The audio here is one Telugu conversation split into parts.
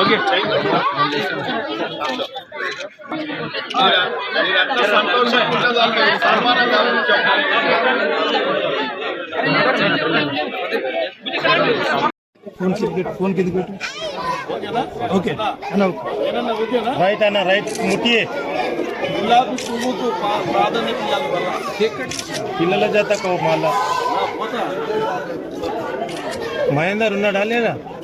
ఓకే ఫోన్ పెట్టు ఫోన్ కింద పెట్టు ఓకే అన్న రైట్ అన్న రైట్ ముట్టి గులాబీ పువ్వుకు ప్రా- ప్రాధాన్యత ఇవ్వాలి వల్ల పిల్లల జత కో మళ్ళా మహేందర్ ఉన్నాడా లేదా ఉన్నాడా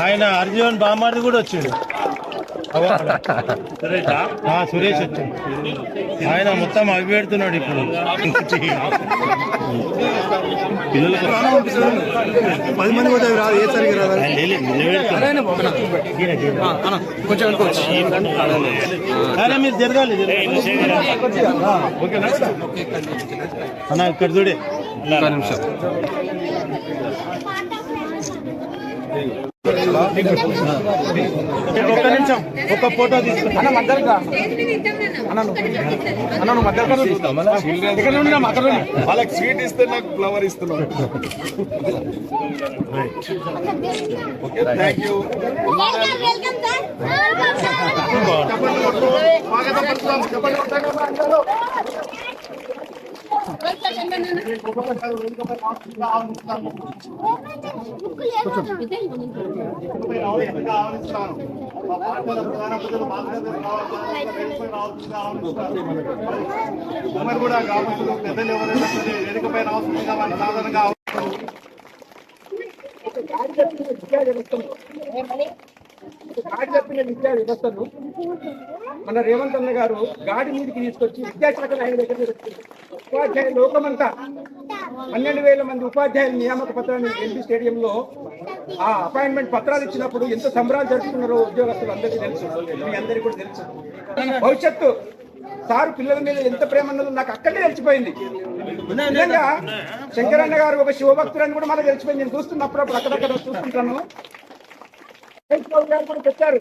ఆయన అర్జున్ బామార్ది కూడా వచ్చిండు. ఆ, సురేష్ వచ్చాడు. ఆయన మొత్తం అవి పెడుతున్నాడు ఇప్పుడు. పది మంది పోతే రాదు ఏ సరిగ్గా రాదు మీరు జరగాలి అన్న ఇక్కడ చూడే. నిమిషం. ఒక్క నిమిషం ఒక ఫోటో తీసుకుంటా. అన్న మధ్యలో అన్న నువ్వు. అన్న నువ్వు మధ్యలో ఇక్కడ నుండి అక్కడ వాళ్ళకి స్వీట్ ఇస్తే నాకు ఫ్లవర్ ఇస్తున్నాడు. ఓకే థ్యాంక్ యూ ఉమ్మడి కూడా గ్రామస్తులు పెద్దలు ఎవరైనా సరే వేదికపై రావాల్సిందిగా వాళ్ళ సాధనగా గాడి చెప్పిన విద్యా వ్యవస్థను మన రేవంత్ అన్న గారు గాడి మీదకి తీసుకొచ్చి విద్యాశాఖ ఆయన దగ్గర ఉపాధ్యాయ లోకమంతా పన్నెండు వేల మంది ఉపాధ్యాయుల నియామక పత్రాన్ని ఎంపీ స్టేడియంలో ఆ అపాయింట్మెంట్ పత్రాలు ఇచ్చినప్పుడు ఎంత సంబరాలు జరుపుకున్నారో ఉద్యోగస్తులు అందరికీ తెలుసు. మీ అందరికీ కూడా తెలుసు. భవిష్యత్తు సారు పిల్లల మీద ఎంత ప్రేమ ఉన్నదో నాకు అక్కడే తెలిసిపోయింది. నిజంగా శంకరన్న గారు ఒక శివభక్తులని కూడా మనకు తెలిసిపోయింది. నేను చూస్తున్నప్పుడు అప్పుడు అక్కడక్కడ చూస్తుంటాను. వెంకటరావు గారు కూడా పెట్టారు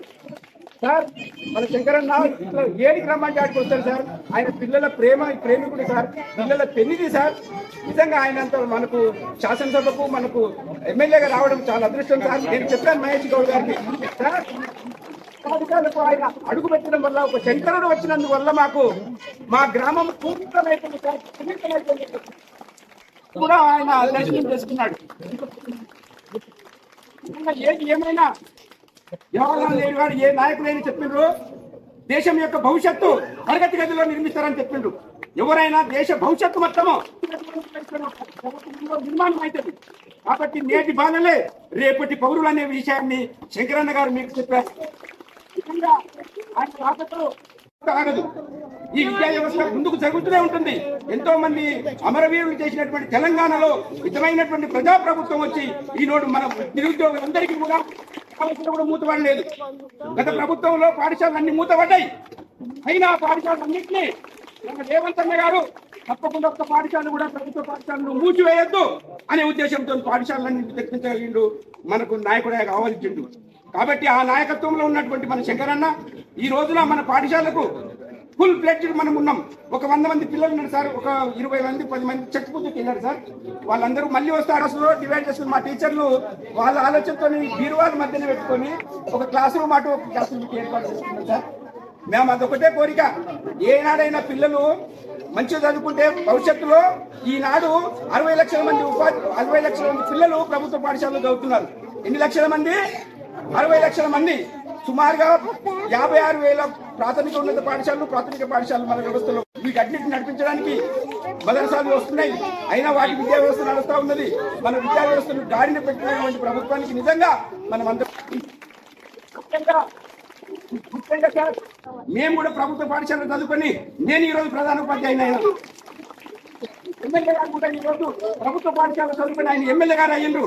సార్ మన శంకరన్న ఇట్లా ఏడికి రమ్మంటే ఆడికి వస్తారు సార్? ఆయన పిల్లల ప్రేమ ప్రేమికుడు సార్. పిల్లల పెన్నిది సార్. నిజంగా ఆయన అంత మనకు శాసనసభకు మనకు ఎమ్మెల్యేగా రావడం చాలా అదృష్టం సార్. నేను చెప్పాను మహేష్ గౌడ్ గారికి. సార్ అధికారులకు ఆయన అడుగు పెట్టడం వల్ల ఒక శంకరుడు వచ్చినందువల్ల మాకు మా గ్రామం పూర్తమైపోయింది సార్. సున్నితమైపోయింది. కూడా ఆయన దర్శనం చేసుకున్నాడు. ఏది ఏమైనా జవహర్లాల్ నెహ్రూ గారు ఏ నాయకులైనా చెప్పిండ్రు? దేశం యొక్క భవిష్యత్తు తరగతి గదిలో నిర్మిస్తారని చెప్పిండ్రు. ఎవరైనా దేశ భవిష్యత్తు మొత్తము నిర్మాణం అవుతుంది కాబట్టి నేటి బాధలే రేపటి పౌరులు అనే విషయాన్ని శంకరన్న గారు మీకు చెప్పారు. ఆగదు. ఈ విద్యా వ్యవస్థ ముందుకు జరుగుతూనే ఉంటుంది. ఎంతో మంది అమరవీరులు చేసినటువంటి తెలంగాణలో విధమైనటువంటి ప్రజాప్రభుత్వం వచ్చి ఈనాడు మన నిరుద్యోగులందరికీ కూడా పాఠశాల కూడా మూతపడలేదు. గత ప్రభుత్వంలో పాఠశాలలు అన్ని మూతపడ్డాయి. అయినా పాఠశాలలు పాఠశాలన్నింటినీ మన రేవంత్ అన్న గారు తప్పకుండా ఒక్క పాఠశాల కూడా ప్రభుత్వ పాఠశాలను మూసివేయొద్దు అనే ఉద్దేశంతో పాఠశాలన్నీ తెప్పించగలిగిండు మనకు నాయకుడే కావాల్సిండు. కాబట్టి ఆ నాయకత్వంలో ఉన్నటువంటి మన శంకరన్న ఈ రోజున మన పాఠశాలకు ఫుల్ ఫ్లెడ్జ్డ్ మనం ఉన్నాం. ఒక వంద మంది పిల్లలు ఉన్నారు సార్. ఒక ఇరవై మంది పది మంది చెక్ పూజకి వెళ్ళారు సార్. వాళ్ళందరూ మళ్ళీ వస్తారు అసలు డివైడ్ చేసుకుని మా టీచర్లు వాళ్ళ ఆలోచనతో బీరువాల మధ్యన పెట్టుకొని ఒక క్లాస్ రూమ్ అటు ఒక క్లాస్ రూమ్కి ఏర్పాటు చేసుకున్నాం సార్. మేము అదొకటే కోరిక. ఏనాడైనా పిల్లలు మంచిగా చదువుకుంటే భవిష్యత్తులో ఈనాడు అరవై లక్షల మంది ఉపాధి అరవై లక్షల మంది పిల్లలు ప్రభుత్వ పాఠశాలలో చదువుతున్నారు. ఎన్ని లక్షల మంది? అరవై లక్షల మంది. సుమారుగా యాభై ఆరు వేల ప్రాథమిక ఉన్నత పాఠశాలలు ప్రాథమిక పాఠశాలలు మన వ్యవస్థలో. వీటన్నిటిని నడిపించడానికి మదరసాలు వస్తున్నాయి. అయినా వాటి విద్యా వ్యవస్థ నడుస్తూ ఉన్నది. మన విద్యా వ్యవస్థను గాడిన పెట్టినటువంటి ప్రభుత్వానికి నిజంగా మనం అందరం ముఖ్యంగా ముఖ్యంగా సార్. మేము కూడా ప్రభుత్వ పాఠశాలలో చదువుకొని నేను ఈ రోజు ప్రధాన ఉపాధ్యాయుని అయినా. ఎమ్మెల్యే గారు కూడా ఈ రోజు ప్రభుత్వ పాఠశాల చదువుకొని ఆయన ఎమ్మెల్యే గారు అయ్యిండు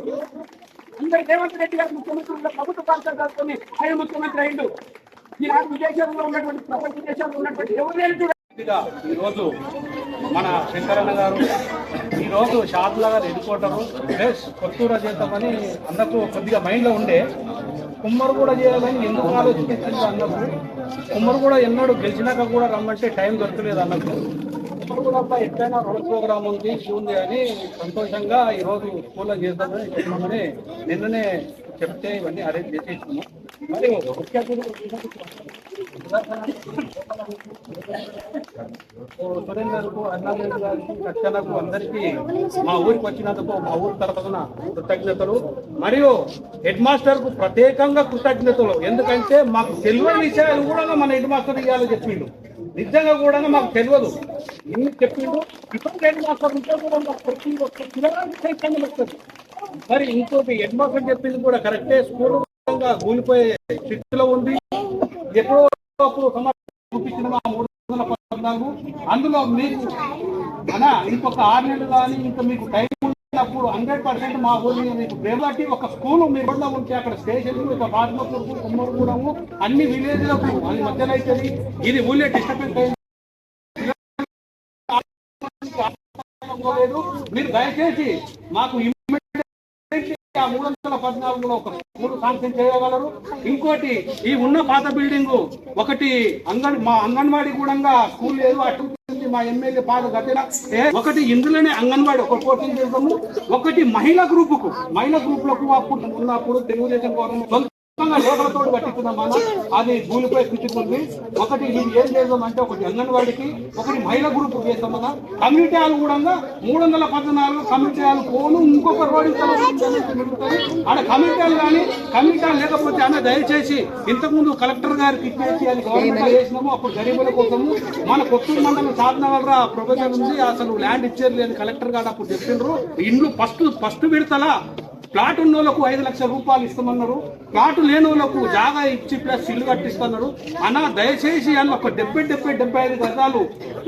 అందరు రేవంత్ రెడ్డి గారు ముఖ్యమంత్రి ప్రభుత్వ పాఠశాల చదువుకొని ఆయన ముఖ్యమంత్రి అయ్యిండు. ఈనాడు విదేశాల్లో ఉన్నటువంటి ప్రపంచ దేశాల్లో ఉన్నటువంటి ఎవరు ఈరోజు మన శంకరన్న గారు ఈరోజు షాద్లా గారు ఎదుర్కొంటారు. ప్లస్ కొత్తూర చేద్దామని అన్నకు కొద్దిగా మైండ్లో ఉండే. కుమ్మరు కూడా చేయాలని ఎందుకు ఆలోచించింది అన్నకు. కుమ్మరు కూడా ఎన్నడూ గెలిచినాక కూడా రమ్మంటే టైం దొరకలేదు అన్నకు. కుమ్మరు కూడా అబ్బా ఎట్లయినా రోడ్ ప్రోగ్రామ్ ఉంది ఉంది అని సంతోషంగా ఈరోజు స్కూల్లో చేద్దామని చెప్పామని నిన్ననే చెప్తే ఇవన్నీ అరేంజ్ చేసేసాము మరి సురేందర్కు అన్నారెడ్డి గారికి రక్షణకు అందరికీ మా ఊరికి వచ్చినందుకు మా ఊరి తరఫున కృతజ్ఞతలు. మరియు హెడ్ మాస్టర్కు ప్రత్యేకంగా కృతజ్ఞతలు. ఎందుకంటే మాకు తెలియని విషయాలు కూడా మన హెడ్ మాస్టర్ ఇవ్వాలని చెప్పిండు. నిజంగా కూడా మాకు తెలియదు. ఇన్ని చెప్పిండు? ఇప్పుడు హెడ్ మాస్టర్ ఉంటే కూడా మాకు ప్రతి ఒక్క చైతన్యం వస్తుంది మరి ఇంకోటి హెడ్ మాస్టర్ చెప్పింది కూడా కరెక్టే. స్కూల్ కూలిపోయే స్థితిలో ఉంది. ఎప్పుడో అప్పుడు చూపించిన మా మూడు వందల పద్నాలుగు. అందులో మీకు అనా ఇంకొక ఆరు నెలలు కానీ ఇంకా మీకు టైం ఉన్నప్పుడు హండ్రెడ్ పర్సెంట్ మా ఊళ్ళో మీకు ప్రేమటి ఒక స్కూల్ మీ ఊళ్ళో ఉంటే అక్కడ స్టేషన్ ఇక బాధ్మతూరు కుమ్మరిగూడము అన్ని విలేజ్లకు అది మధ్యలో అవుతుంది ఇది ఊళ్ళో డిస్టర్బెన్స్ అయింది. మీరు దయచేసి మాకు ఆ మూడు వందల పద్నాలుగులో ఒక స్కూల్ శాంక్షన్ చేయగలరు. ఇంకోటి ఈ ఉన్న పాత బిల్డింగ్ ఒకటి అంగన్ మా అంగన్వాడీ కూడా స్కూల్ లేదు. అటు మా ఎమ్మెల్యే పాత గతిన ఒకటి ఇందులోనే అంగన్వాడీ ఒక కోటింగ్ చేద్దాము ఒకటి మహిళా గ్రూప్కు మహిళా గ్రూప్లకు అప్పుడు ఉన్నప్పుడు తెలుగుదేశం గవర్నమెంట్ లోపలతో పట్టించున్నాం మనం అది భూమిపై కూర్చుంటుంది ఒకటి ఇది ఏం చేద్దాం అంటే ఒకటి అంగన్వాడికి ఒకటి మహిళా గ్రూప్ చేద్దాం మనం కమ్యూనిటీ హాల్ కూడా మూడు వందల పద్నాలుగు కమ్యూనిటీ హాల్ పోను ఇంకొక రోడ్డు ఆడ కమ్యూనిటీ హాల్ కానీ కమ్యూనిటీ హాల్ లేకపోతే అన్న దయచేసి ఇంతకుముందు కలెక్టర్ గారికి ఇచ్చేసి అది గవర్నమెంట్ చేసినాము అప్పుడు గరీబుల కోసము. మన కొత్తూరు మండలం సాధన వల్ల ప్రొఫెసర్ ఉంది అసలు ల్యాండ్ ఇచ్చేది లేదు కలెక్టర్ గారు అప్పుడు చెప్పిండ్రు. ఇండ్లు ఫస్ట్ ఫస్ట్ విడతలా ప్లాట్ ఉన్న వాళ్ళకు ఐదు లక్షల రూపాయలు ఇస్తామన్నారు. ప్లాట్ లేని వాళ్ళకు జాగా ఇచ్చి ప్లస్ ఇల్లు కట్టిస్తున్నారు అన్న దయచేసి అన్న ఒక డెబ్బై డెబ్బై డెబ్బై ఐదు గజాలు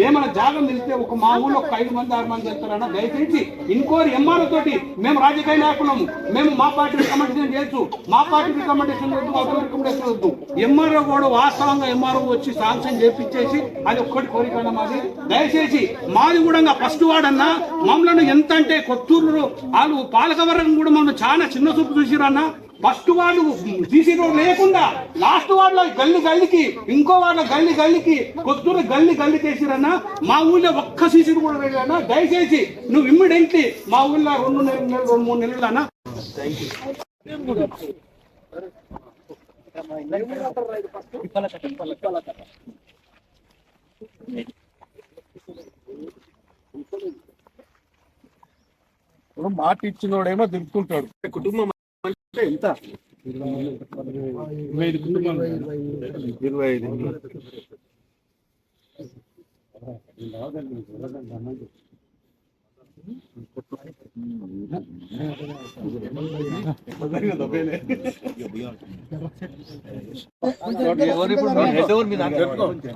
ఏమైనా జాగా మిలితే ఒక మా ఊళ్ళో ఒక ఐదు మంది ఆరు మంది వెళ్తారన్న దయచేసి ఇంకోరి ఎంఆర్ఓ తోటి మేము రాజకీయ నాయకులము మేము మా పార్టీ రికమెండేషన్ చేయొచ్చు. మా పార్టీ రికమెండేషన్ వద్దు అవతల రికమెండేషన్ వద్దు ఎంఆర్ఓ కూడా వాస్తవంగా ఎంఆర్ఓ వచ్చి శాంక్షన్ చేపించేసి అది ఒక్కటి కోరిక అన్న మాది. దయచేసి మాది కూడా ఫస్ట్ వాడన్నా మమ్మల్ని ఎంత అంటే కొత్తూరు వాళ్ళు పాలకవర్గం కూడా మమ్మల్ని చాలా చిన్న చూపు చూసిరన్న ఫస్ట్ వాళ్ళు సీసీ రోడ్ లేకుండా లాస్ట్ వాళ్ళ గల్లి గల్లికి ఇంకో వాళ్ళ గల్లి గల్లికి కొత్తూరు గల్లి గల్లి చేసిరన్న మా ఊళ్ళో ఒక్క సీసీ కూడా వెళ్ళానా దయచేసి నువ్వు ఇమ్మీడియట్లీ మా ఊళ్ళో రెండు నెలలు నెలలు రెండు మూడు నెలలు అన్న. మాట ఇచ్చినోడేమో దింపుకుంటాడు కుటుంబం అంటే ఎంత? ఇరవై ఐదు కుటుంబాలు. ఇరవై ఐదు.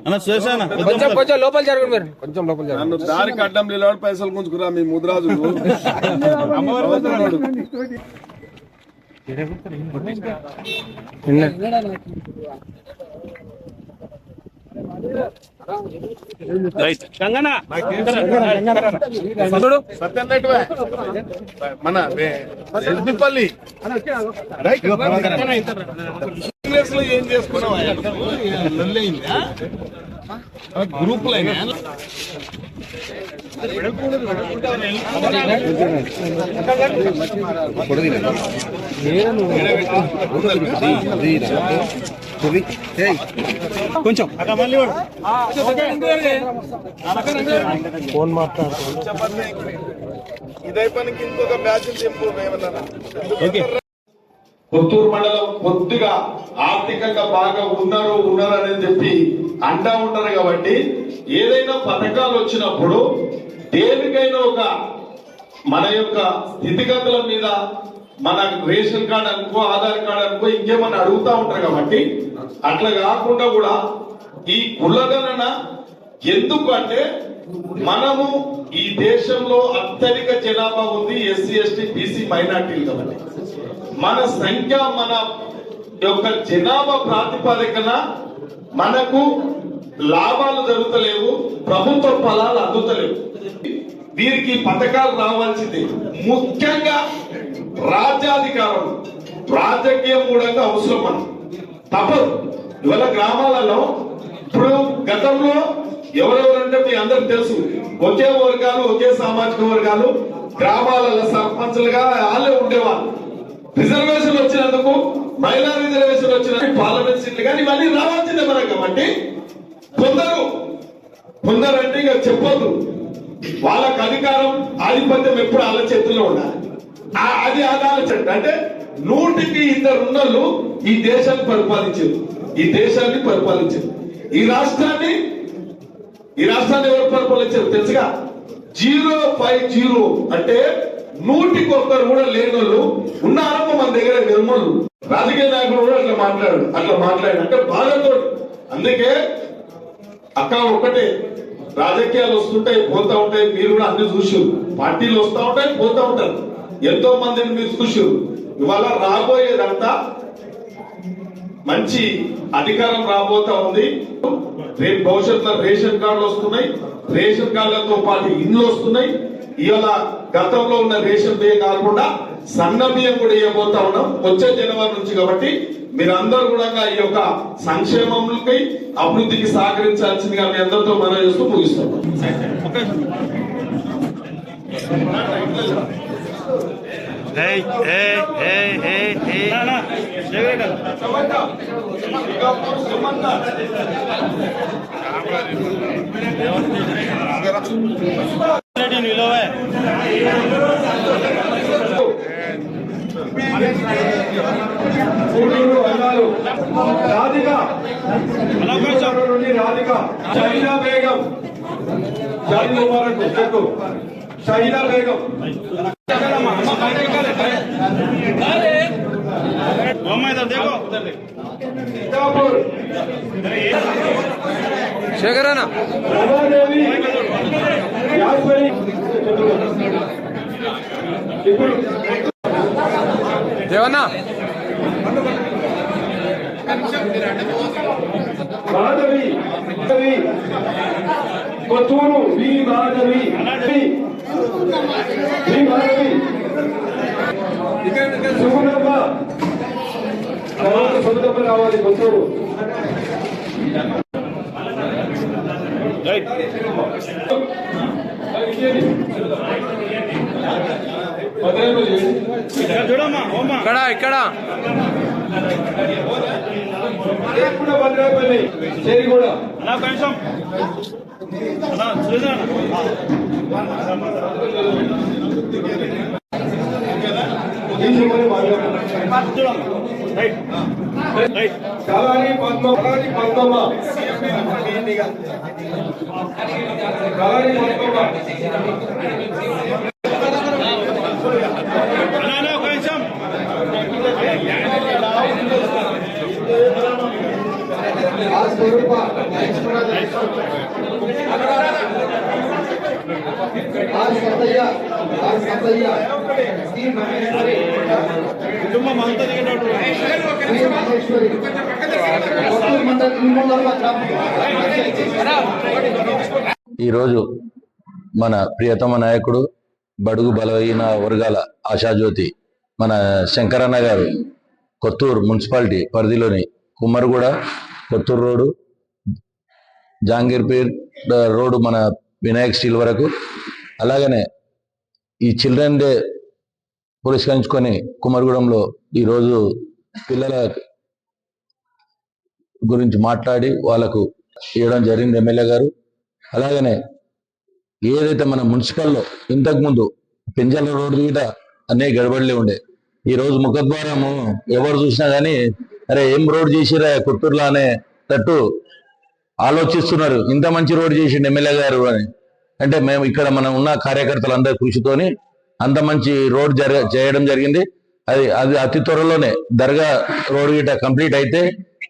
అన్న శేషాన కొంచెం కొంచెం లోపల జరగండి మీరు కొంచెం లోపల జరగండి నన్ను దారికి అడ్డం నిలబడి పైసలు గుంజుకురా మీ ముద్రాజు గంగనా చూడు సత్యం రెడ్డివే. మన ఎస్బిపల్లి కాంగ్రెస్లో ఏం చేసుకున్నావు? కొంచెం ఇదైపోయినాక ఇంకొక మ్యాచ్ చెప్పు ఏమన్నా పుత్తూరు మండలం కొద్దిగా ఆర్థికంగా బాగా ఉన్నారు ఉన్నారు అని చెప్పి అంటా ఉంటారు కాబట్టి ఏదైనా పథకాలు వచ్చినప్పుడు దేనికైనా ఒక మన యొక్క స్థితిగతుల మీద మన రేషన్ కార్డు అనుకో ఆధార్ కార్డు అనుకో ఇంకేమన్నా అడుగుతా ఉంటారు కాబట్టి అట్లా కాకుండా కూడా ఈ కులగణన ఎందుకు అంటే మనము ఈ దేశంలో అత్యధిక జనాభా ఉంది ఎస్సీ ఎస్టీ బీసీ మైనార్టీలు కాబట్టి. మన సంఖ్య మన యొక్క జనాభా ప్రాతిపదికన మనకు లాభాలు జరుగుతలేవు ప్రభుత్వ ఫలాలు అందుతలేవు. వీరికి పథకాలు రావాల్సింది. ముఖ్యంగా రాజ్యాధికారం రాజకీయం కూడా అవసరం మనం తప్పదు. ఇవాళ గ్రామాలలో ఇప్పుడు గతంలో ఎవరెవరంటే మీ అందరికి తెలుసు ఒకే వర్గాలు ఒకే సామాజిక వర్గాలు గ్రామాలలో సర్పంచులుగా వాళ్ళే ఉండేవాళ్ళు. రిజర్వేషన్ వచ్చినందుకు మహిళా రిజర్వేషన్ వచ్చిన పార్లమెంట్ సీట్లు కానీ ఇవన్నీ రావాల్సిందే మనకు. కాబట్టి కొందరు కొందరు అంటే ఇక చెప్పొద్దు. వాళ్ళకి అధికారం ఆధిపత్యం ఎప్పుడు వాళ్ళ చేతుల్లో ఉండాలి. ఆ- అది అది ఆలోచన. అంటే నూటికి ఇద్దరు ఉన్నోళ్ళు ఈ దేశాన్ని పరిపాలించారు. ఈ దేశాన్ని పరిపాలించారు. ఈ రాష్ట్రాన్ని ఈ రాష్ట్రాన్ని ఎవరు పరిపాలించారు తెలుసుగా? జీరో ఫైవ్ జీరో అంటే నూటికి ఒక్కరు కూడా లేని వాళ్ళు ఉన్నారమ్మ మన దగ్గర నిర్మలు. రాజకీయ నాయకుడు కూడా అట్లా మాట్లాడు అట్లా మాట్లాడాడు అంటే బాధతో. అందుకే అక్క ఒక్కటే రాజకీయాలు వస్తుంటాయి పోతా ఉంటాయి మీరు కూడా అన్ని చూసారు పార్టీలు వస్తా ఉంటాయి పోతా ఉంటారు. ఎంతో మందిని మీరు చూసారు ఇవాళ రాబోయేదంతా మంచి అధికారం రాబోతా ఉంది. రేపు భవిష్యత్తులో రేషన్ కార్డులు వస్తున్నాయి. రేషన్ కార్డులతో పాటు ఇండ్లు వస్తున్నాయి. ఇవాళ గతంలో ఉన్న రేషన్ బియ్యం కాకుండా సన్న బియ్యం కూడా ఇవ్వబోతా ఉన్నాం. వచ్చే జనవరి నుంచి కాబట్టి మీరందరూ కూడా ఈ యొక్క సంక్షేమంకి అభివృద్ధికి సహకరించాల్సిందిగా మీ అందరితో మనం చేస్తూ ముగిస్తున్నాం. నిలవే. రాధిక. రాధిక. షహీదా బేగం. షాది ముబారక్ చెక్కు షహీదా బేగం సీతాపూర్ శేఖర్ అన్న రమాదేవి. యాస్వరి ఇప్పుడు దేవన్న. మాధవి. కొత్తూరు. సుగుణమ్మ రావాలి ఓమ్మా ఇక్కడ. ఇక్కడ కూడా భద్రాపల్లి చేరిగూడ. అలా కొంచెం అలా చూసాను రైట్ రైట్ కళాని పద్మ కళాని కళాని కుటుంబం అంతా ఈరోజు మన ప్రియతమ నాయకుడు బడుగు బలహీన వర్గాల ఆశాజ్యోతి మన శంకరన్న గారు కొత్తూరు మున్సిపాలిటీ పరిధిలోని కుమ్మరిగూడ కొత్తూరు రోడ్డు జాంగీర్పేట్ రోడ్డు మన వినాయక్ స్టీల్ వరకు అలాగనే ఈ చిల్డ్రన్ డే పురస్కరించుకొని కుమరగూడెంలో ఈరోజు పిల్లల గురించి మాట్లాడి వాళ్ళకు ఇవ్వడం జరిగింది ఎమ్మెల్యే గారు. అలాగనే ఏదైతే మన మున్సిపల్లో ఇంతకుముందు పింజల రోడ్డు మీద అనే గడబడలే ఉండే ఈ రోజు ముఖద్వారము ఎవరు చూసినా కానీ అరే ఏం రోడ్ చేసిరా కొత్తూరులో అనే తట్టు ఆలోచిస్తున్నారు. ఇంత మంచి రోడ్ చేసిండు ఎమ్మెల్యే గారు అని. అంటే మేము ఇక్కడ మనం ఉన్న కార్యకర్తలందరి కృషితోని అంత మంచి రోడ్ జరగ చేయడం జరిగింది. అది అది అతి త్వరలోనే దర్గా రోడ్ గిట కంప్లీట్ అయితే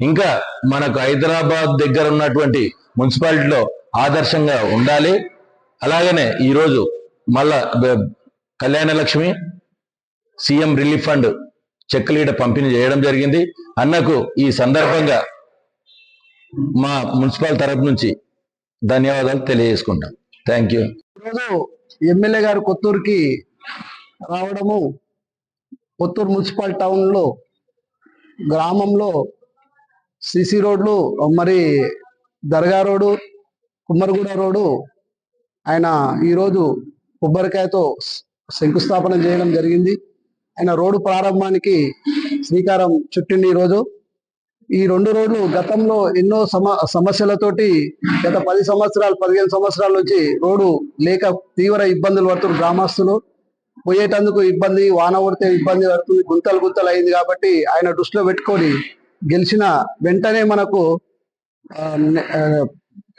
ఇంకా మనకు హైదరాబాద్ దగ్గర ఉన్నటువంటి మున్సిపాలిటీలో ఆదర్శంగా ఉండాలి. అలాగనే ఈరోజు మళ్ళా Kalyana Lakshmi CM relief fund చెక్కులు ఈడ పంపిణీ చేయడం జరిగింది. అన్నకు ఈ సందర్భంగా మా మున్సిపల్ తరపు నుంచి ధన్యవాదాలు తెలియజేసుకుంటాం. Thank you. ఈరోజు ఎమ్మెల్యే గారు కొత్తూరుకి రావడము కొత్తూరు మున్సిపల్ టౌన్లో గ్రామంలో సిసి రోడ్లు మరి దర్గా రోడ్డు కుమ్మరిగూడ రోడ్డు ఆయన ఈరోజు కొబ్బరికాయతో శంకుస్థాపన చేయడం జరిగింది. ఆయన రోడ్డు ప్రారంభానికి శ్రీకారం చుట్టింది ఈరోజు. ఈ రెండు రోడ్లు గతంలో ఎన్నో సమ సమస్యలతోటి గత పది సంవత్సరాలు పదిహేను సంవత్సరాల నుంచి రోడ్డు లేక తీవ్ర ఇబ్బందులు పడుతున్నారు గ్రామస్తులు. పోయేటందుకు ఇబ్బంది వాన పడితే ఇబ్బంది పడుతుంది గుంతలు గుంతలు అయింది కాబట్టి ఆయన దృష్టిలో పెట్టుకొని గెలిచిన వెంటనే మనకు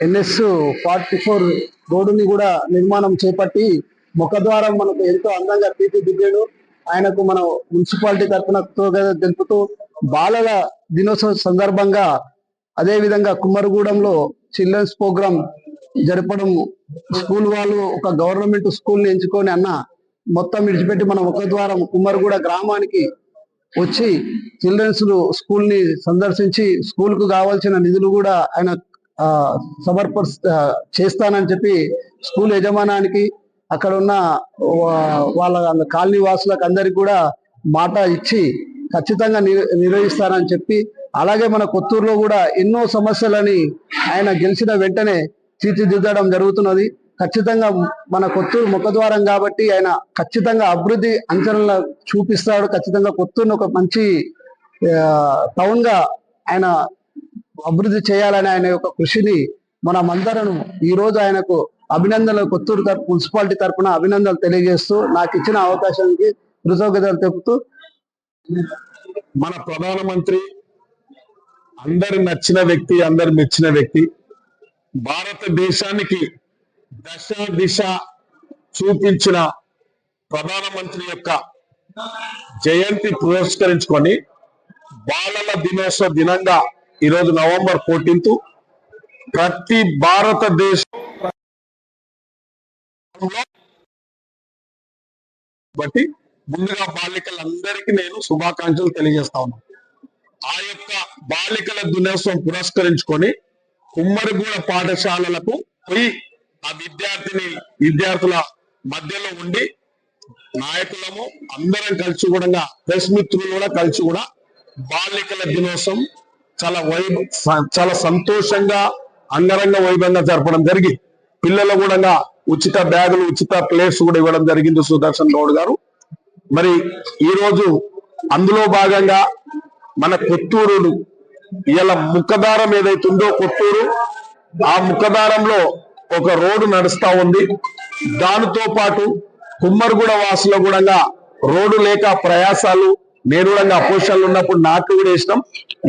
ఎన్ఎస్ ఫార్టీ ఫోర్ రోడ్డుని కూడా నిర్మాణం చేపట్టి ముఖద్వారం మనకు ఎంతో అందంగా తీర్చిదిద్దాడు ఆయనకు మనం మున్సిపాలిటీ తరఫున తెలుపుతూ బాలల దినోత్సవం సందర్భంగా అదే విధంగా చిల్డ్రన్స్ ప్రోగ్రామ్ జరపడం స్కూల్ వాళ్ళు ఒక గవర్నమెంట్ స్కూల్ని ఎంచుకొని అన్న మొత్తం విడిచిపెట్టి మనం ఒక ద్వారం కుమ్మరిగూడ గ్రామానికి వచ్చి చిల్డ్రన్స్ స్కూల్ని సందర్శించి స్కూల్కు కావాల్సిన నిధులు కూడా ఆయన ఆ, సమర్ప చేస్తానని చెప్పి స్కూల్ యజమానానికి అక్కడ ఉన్న వా- వాళ్ళ కాలనీ వాసులకు అందరికి కూడా మాట ఇచ్చి ఖచ్చితంగా నిర్- నిర్వహిస్తానని చెప్పి అలాగే మన కొత్తూరులో కూడా ఎన్నో సమస్యలని ఆయన గెలిచిన వెంటనే తీర్చిదిద్దడం జరుగుతున్నది. ఖచ్చితంగా మన కొత్తూరు ముఖద్వారం కాబట్టి ఆయన ఖచ్చితంగా అభివృద్ధి అంచనలు చూపిస్తాడు. ఖచ్చితంగా కొత్తూరును ఒక మంచి టౌన్గా ఆయన అభివృద్ధి చేయాలని ఆయన యొక్క కృషిని మనమందరం ఈ రోజు ఆయనకు అభినందనలు. కొత్తూరు తరపు మున్సిపాలిటీ తరపున అభినందనలు తెలియజేస్తూ నాకు ఇచ్చిన అవకాశానికి కృతజ్ఞతలు తెలుపుతూ మన ప్రధానమంత్రి అందరి నచ్చిన వ్యక్తి అందరి మెచ్చిన వ్యక్తి. భారతదేశానికి దశ దిశ చూపించిన ప్రధానమంత్రి యొక్క జయంతి పురస్కరించుకొని బాలల దినోత్సవ దినంగా ఈరోజు నవంబర్ ఫోర్టీన్త్ ప్రతి భారతదేశ బట్టి ముందుగా బాలికలందరికీ నేను శుభాకాంక్షలు తెలియజేస్తా ఉన్నాను ఆ యొక్క బాలికల దినోత్సవం పురస్కరించుకొని కుమ్మరిగూడ పాఠశాలలకు పోయి ఆ విద్యార్థిని విద్యార్థుల మధ్యలో ఉండి నాయకులము అందరం కలిసి కూడా ప్రెస్ మిత్రులు కూడా కలిసి కూడా బాలికల దినోత్సవం చాలా వైభ చాలా సంతోషంగా అంగరంగ వైభవంగా జరపడం జరిగి పిల్లలు కూడా ఉచిత బ్యాగులు ఉచిత ప్లేట్స్ కూడా ఇవ్వడం జరిగింది సుదర్శన్ గౌడ్ గారు. మరి ఈరోజు అందులో భాగంగా మన కొత్తూరు ఇలా ముఖదారం ఏదైతుందో కొత్తూరు ఆ ముఖదారంలో ఒక రోడ్డు నడుస్తా ఉంది. దానితో పాటు కుమ్మరిగూడ వాసుల కూడా రోడ్డు లేక ప్రయాసాలు నేను కూడా అపోషాలు ఉన్నప్పుడు నాకు కూడా ఇష్టం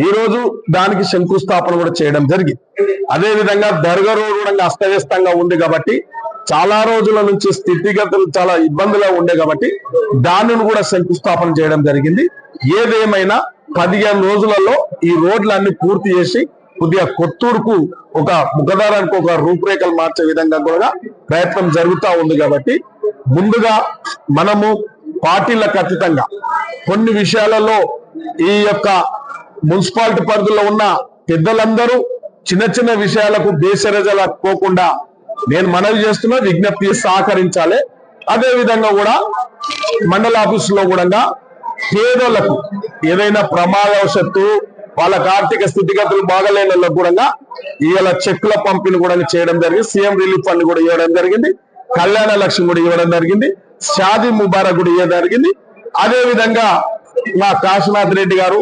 ఈ రోజు దానికి శంకుస్థాపన కూడా చేయడం జరిగింది. అదే విధంగా దర్గా రోడ్డు కూడా అస్తవ్యస్తంగా ఉంది కాబట్టి చాలా రోజుల నుంచి స్థితిగతులు చాలా ఇబ్బందిలో ఉండే కాబట్టి దానిని కూడా శంకుస్థాపన చేయడం జరిగింది. ఏదేమైనా పదిహేను రోజులలో ఈ రోడ్లన్నీ పూర్తి చేసి కొద్దిగా కొత్తూరుకు ఒక ముఖదారానికి ఒక రూపురేఖలు మార్చే విధంగా కూడా ప్రయత్నం జరుగుతూ ఉంది కాబట్టి ముందుగా మనము పార్టీలకు అతీతంగా కొన్ని విషయాలలో ఈ యొక్క మున్సిపాలిటీ పరిధిలో ఉన్న పెద్దలందరూ చిన్న చిన్న విషయాలకు బేసరజల పోకుండా నేను మనవి చేస్తున్నా విజ్ఞప్తి సహకరించాలి. అదే విధంగా కూడా మండల ఆఫీసులో కూడా పేదలకు ఏదైనా ప్రమాదవశత్తు వాళ్ళకి ఆర్థిక స్థితిగతులు బాగలేని వాళ్ళకు కూడా ఇవాళ చెక్కుల పంపిణీ కూడా చేయడం జరిగింది. సీఎం రిలీఫ్ ఫండ్ కూడా ఇవ్వడం జరిగింది. కళ్యాణ లక్ష్మి కూడా ఇవ్వడం జరిగింది. షాదీ ముబారక్ కూడా ఇవ్వడం జరిగింది. అదే విధంగా మా కాశీనాథ్ రెడ్డి గారు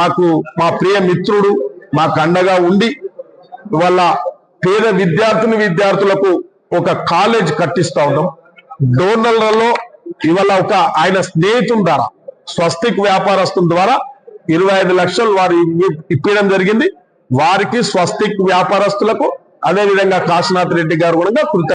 మాకు మా ప్రియ మిత్రుడు మాకు అండగా ఉండి వాళ్ళ పేద విద్యార్థిని విద్యార్థులకు ఒక కాలేజ్ కట్టిస్తా ఉన్నాం. డోనర్లలో ఇవాళ ఒక ఆయన స్నేహితుల ద్వారా స్వస్తిక్ వ్యాపారస్తుల ద్వారా ఇరవై ఐదు లక్షలు వారు ఇప్పించడం జరిగింది. వారికి స్వస్తిక్ వ్యాపారస్తులకు అదే విధంగా కాశీనాథ్ రెడ్డి గారు కూడా కృత